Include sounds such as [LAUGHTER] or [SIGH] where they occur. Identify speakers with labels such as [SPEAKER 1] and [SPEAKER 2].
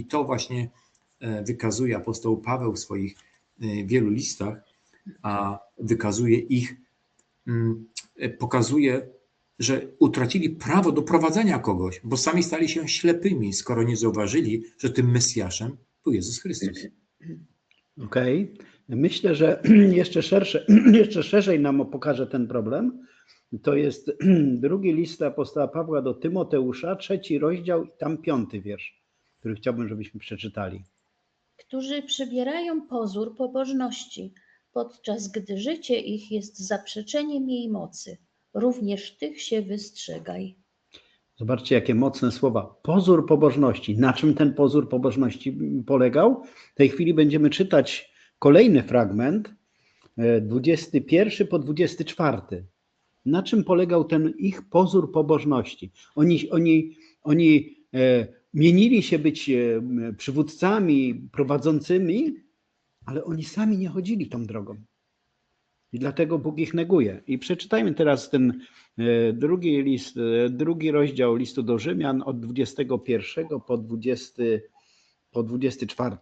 [SPEAKER 1] I to właśnie e, wykazuje apostoł Paweł w swoich e, wielu listach, a wykazuje ich, mm, e, pokazuje, że utracili prawo do prowadzenia kogoś, bo sami stali się ślepymi, skoro nie zauważyli, że tym Mesjaszem był Jezus Chrystus.
[SPEAKER 2] Okej. Myślę, że [CLEARS THROAT] jeszcze, szersze, [CLEARS THROAT] jeszcze szerzej nam pokaże ten problem. To jest [CLEARS THROAT] drugi list apostoła Pawła do Tymoteusza, trzeci rozdział i tam piąty wiersz, który chciałbym, żebyśmy przeczytali.
[SPEAKER 3] którzy przybierają pozór pobożności, podczas gdy życie ich jest zaprzeczeniem jej mocy. Również tych się wystrzegaj.
[SPEAKER 2] Zobaczcie, jakie mocne słowa. Pozór pobożności. Na czym ten pozór pobożności polegał? W tej chwili będziemy czytać kolejny fragment, e, 21 po 24. Na czym polegał ten ich pozór pobożności? Oni, oni, oni e, mienili się być e, przywódcami, prowadzącymi, ale oni sami nie chodzili tą drogą. I dlatego Bóg ich neguje. I przeczytajmy teraz ten e, drugi list, e, drugi rozdział listu do Rzymian od 21 po 20, po 24.